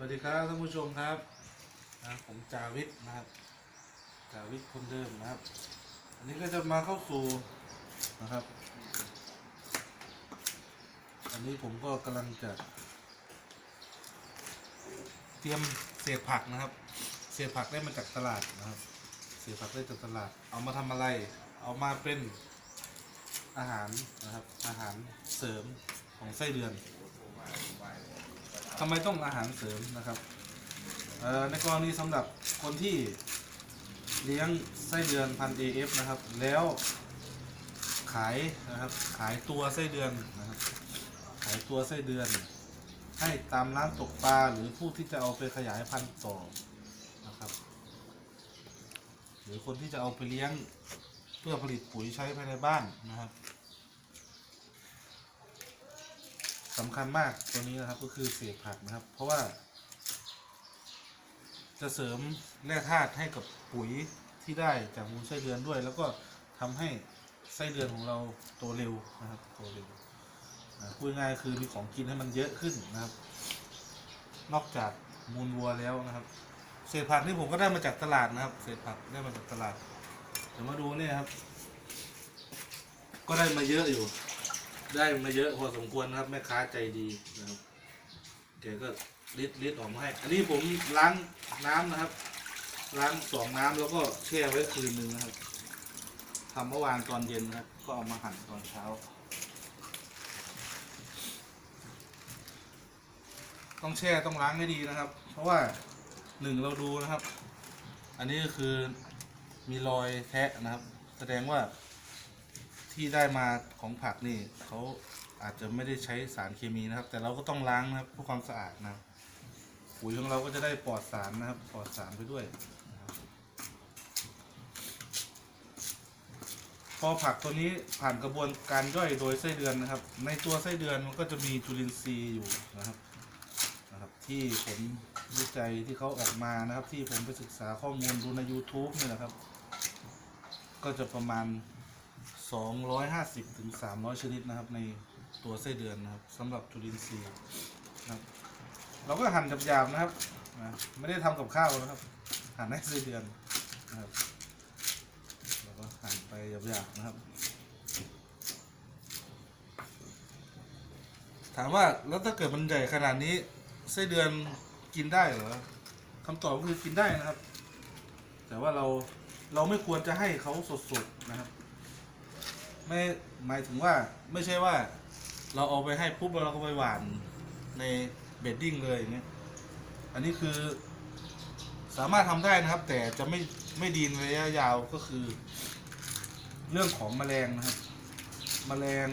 วัสดีครับท่านผู้ชมครับนะผมจาวิทนะครับจาวิทคนเดิมนะครับ อันนี้ก็จะมาเข้าสู่นะครับ อันนี้ผมก็กำลังจะ เตรียมเศษผักนะครับ เศษผักได้มาจากตลาดนะครับ เศษผักได้จากตลาด เอามาทำอะไร เอามาเป็นอาหารนะครับ อาหารเสริมของไส้เดือน ทำไมต้องอาหารเสริมนะครับในกรณีสำหรับคนที่เลี้ยงไส้เดือนพัน AF นะครับ แล้วขายนะครับขายตัวไส้เดือนนะครับขายตัวไส้เดือน ให้ตามร้านตกปลาหรือผู้ที่จะเอาไปขยายพันธุ์ต่อนะครับ หรือคนที่จะเอาไปเลี้ยงเพื่อผลิตปุ๋ยใช้ภายในบ้านนะครับ สำคัญมากตัวนี้นะครับก็คือเศษผักนะครับ เพราะว่า จะเสริมแร่ธาตุให้กับปุ๋ยที่ได้จากมูลไส้เดือนด้วย แล้วก็ทำให้ไส้เดือนของเราโตเร็วนะครับโตเร็วนะพูดง่ายคือมีของกินให้มันเยอะขึ้นนะครับ นอกจากมูลวัวแล้วนะครับ เศษผักนี่ผมก็ได้มาจากตลาดนะครับ เศษผักได้มาจากตลาดเดี๋ยวมาดูเนี่ยครับ ก็ได้มาเยอะอยู่ ได้มาเยอะพอสมควรนะครับแม่ค้าใจดีนะครับแกก็ริดริดออกมาให้ อันนี้ผมล้างน้ำนะครับ ล้างสองน้ำแล้วก็แช่ไว้คืนหนึ่งนะครับทำเมื่อวานตอนเย็นนะครับ ก็เอามาหั่นตอนเช้า ต้องแช่ต้องล้างให้ดีนะครับ เพราะว่าหนึ่งเราดูนะครับ อันนี้ก็คือมีรอยแทะนะครับ แสดงว่า ที่ได้มาของผักนี่เขาอาจจะไม่ได้ใช้สารเคมีนะครับ แต่เราก็ต้องล้างนะครับเพื่อความสะอาดนะครับปุ๋ยของเราก็จะได้ปลอดสารนะครับปลอดสารไปด้วย พอผักตัวนี้ผ่านกระบวนการย่อยโดยไส้เดือนนะครับ ในตัวไส้เดือนมันก็จะมีจุลินทรีย์อยู่นะครับนะครับ ที่ผมวิจัยที่เขาออกมานะครับ ที่ผมไปศึกษาข้อมูลดูใน YouTube นี่แหละครับ ก็จะประมาณ 250ถึง300 ชนิดนะครับ ในตัวไส้เดือนนะครับสำหรับจุลินทรีย์นะครับ เราก็หั่นหยาบๆนะครับนะไม่ได้ทำกับข้าวนะครับ หั่นให้ไส้เดือนนะครับเราก็หั่นไปหยาบๆนะครับ ถามว่าแล้วถ้าเกิดมันใหญ่ขนาดนี้ไส้เดือนกินได้เหรอคำตอบก็คือกินได้นะครับ แต่ว่าเราเราไม่ควรจะให้เขาสดๆนะครับ ไม่หมายถึงว่าไม่ใช่ว่า เราเอาไปให้ปุ๊บแล้วเราก็ไปหวานในเบดดิ้งเลยอย่างเงี้ยอันนี้คือสามารถทำได้นะครับ แต่จะไม่ไม่ดีในระยะยาวก็คือ เรื่องของแมลงนะครับแมลง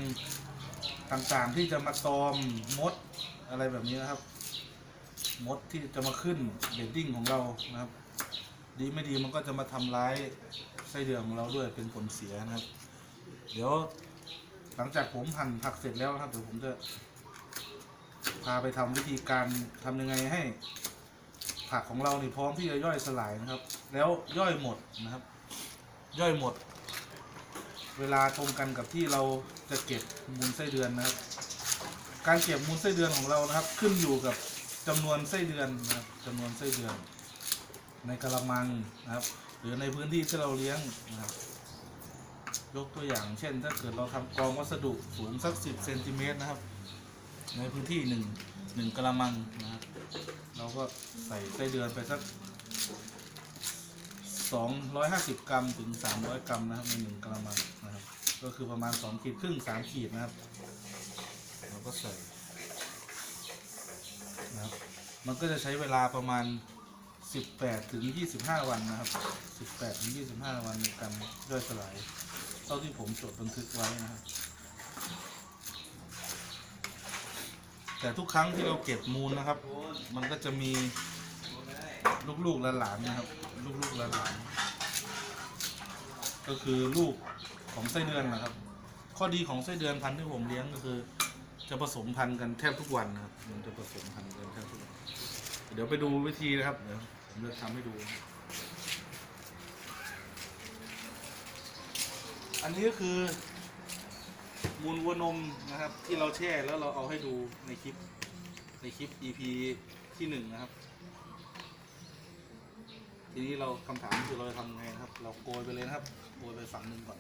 ต่างๆที่จะมาตอมมดอะไรแบบนี้นะครับ มดที่จะมาขึ้นเบดดิ้งของเรานะครับ ดีไม่ดีมันก็จะมาทำร้ายไส้เดือนของเราด้วยเป็นผลเสียนะครับ เดี๋ยว หลังจากผมหั่นผักเสร็จแล้วนะครับเดี๋ยวผมจะ พาไปทำวิธีการทำยังไงให้ ผักของเรานี่พร้อมที่จะย่อยสลายนะครับ แล้วย่อยหมดนะครับ ย่อยหมด เวลาตรงกันกับที่เราจะเก็บมูลไส้เดือนนะครับ การเก็บมูลไส้เดือนของเรานะครับ ขึ้นอยู่กับจำนวนไส้เดือนนะครับจำนวนไส้เดือน ในกระมังนะครับ หรือในพื้นที่ที่เราเลี้ยงนะครับ ยกตัวอย่างเช่น ถ้าเกิดเราทำกองวัสดุสูงสักสิบเซนติเมตรนะครับ ในพื้นที่หนึ่งหนึ่งกระมังนะครับ เราก็ใส่ไส้เดือนไปสักสองร้อยห้าสิบกรัมถึงสามร้อยกรัมนะครับในหนึ่งกระมังนะครับ ก็คือประมาณสองขีดครึ่งสามขีดนะครับ เราก็ใส่นะครับ มันก็จะใช้เวลาประมาณ 18 ถึง 25 วันนะครับ 18 ถึง 25 วันในการย่อยสลาย เท่าที่ผมจดบันทึกไว้นะครับ แต่ทุกครั้งที่เราเก็บมูลนะครับ มันก็จะมีลูกๆหลานๆนะครับ ลูกๆหลานๆก็คือลูกของไส้เดือนนะครับ ข้อดีของไส้เดือนพันธุ์ที่ผมเลี้ยงก็คือ จะผสมพันธุ์กันแทบทุกวันนะครับ มันจะผสมพันธุ์กันแทบทุกวัน เดี๋ยวไปดูวิธีนะครับ เดี๋ยวผมจะทำให้ดู อันนี้ก็คือมูลวัวนมนะครับ ที่เราแช่แล้วเราเอาให้ดูในคลิปในคลิป EP ที่หนึ่งนะครับ ทีนี้เราคำถามคือเราจะทำยังไงนะครับ เราโกยไปเลยนะครับโกยไปฝั่งหนึ่งก่อน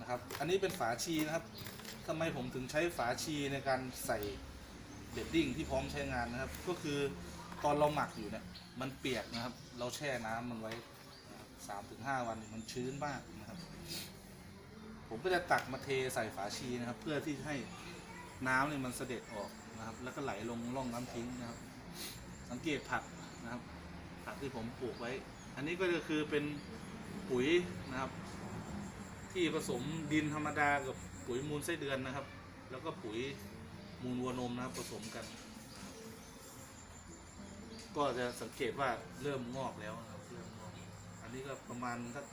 นะครับ อันนี้เป็นฝาชีนะครับทำไมผมถึงใช้ฝาชีในการใส่เบดดิ้งที่พร้อมใช้งานนะครับ ก็คือตอนเราหมักอยู่เนี่ยมันเปียกนะครับ เราแช่น้ำมันไว้สามถึงห้าวันมันชื้นมากนะ ผมก็จะตักมาเทใส่ฝาชีนะครับ เพื่อที่ให้น้ำเนี่ยมันเสด็จออกนะครับ แล้วก็ไหลลงร่องน้ำทิ้งนะครับ สังเกตผักนะครับ ผักที่ผมปลูกไว้ อันนี้ก็จะคือเป็นปุ๋ยนะครับ ที่ผสมดินธรรมดากับปุ๋ยมูลไส้เดือนนะครับ แล้วก็ปุ๋ยมูลวัวนมนะครับผสมกัน ก็จะสังเกตว่าเริ่มงอกแล้วนะครับเริ่มงอกอันนี้ก็ประมาณสัก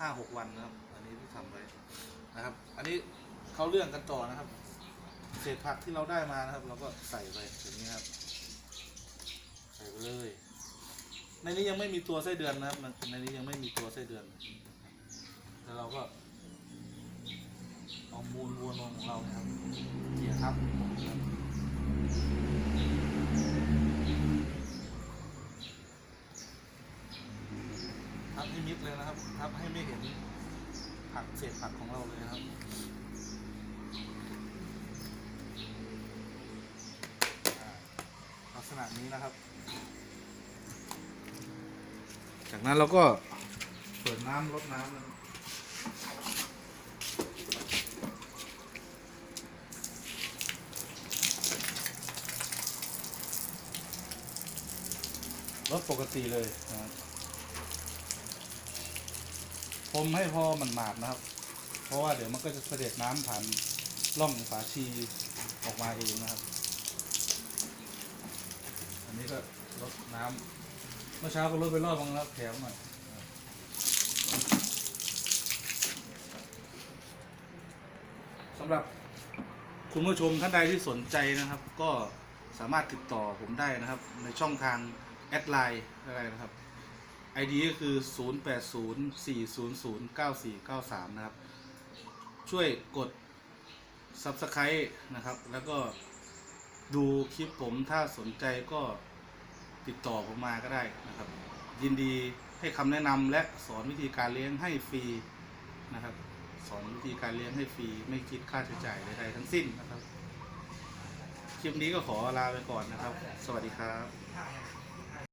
ห้าหกวันนะครับ อันนี้ที่ทำไว้นะครับ อันนี้เขาเรื่องกันต่อนะครับ เศษผักที่เราได้มานะครับ เราก็ใส่ไปอย่างนี้ครับ ใส่ไปเลย ในนี้ยังไม่มีตัวไส้เดือนนะครับ ในนี้ยังไม่มีตัวไส้เดือนแล้วเราก็เอามูลวัวนมของเราครับเกี่ยครับ ทับให้มิดเลยนะครับ ทับให้ไม่เห็นผักเศษผักของเราเลยนะครับอ่าลักษณะนี้นะครับ จากนั้นเราก็เปิดน้ำลดน้ำนะครับลดปกติเลยนะครับ พรมให้พอมันหมาดนะครับ เพราะว่าเดี๋ยวมันก็จะเสด็จน้ำผ่านร่องฝาชีออกมาเองนะครับ อันนี้ก็ลดน้ำเมื่อเช้าก็ลดไปรอบนึงแล้วแถมหน่อยสำหรับคุณผู้ชมท่านใดที่สนใจนะครับ ก็สามารถติดต่อผมได้นะครับ ในช่องทางแอดไลน์อะไรนะครับ ID ก็คือ 0804009493 นะครับ ช่วยกด Subscribe นะครับ แล้วก็ดูคลิปผมถ้าสนใจก็ติดต่อผมมาก็ได้นะครับ ยินดีให้คำแนะนำและสอนวิธีการเลี้ยงให้ฟรีนะครับ สอนวิธีการเลี้ยงให้ฟรี ไม่คิดค่าใช้จ่ายใดๆทั้งสิ้นนะครับ คลิปนี้ก็ขอลาไปก่อนนะครับ สวัสดีครับ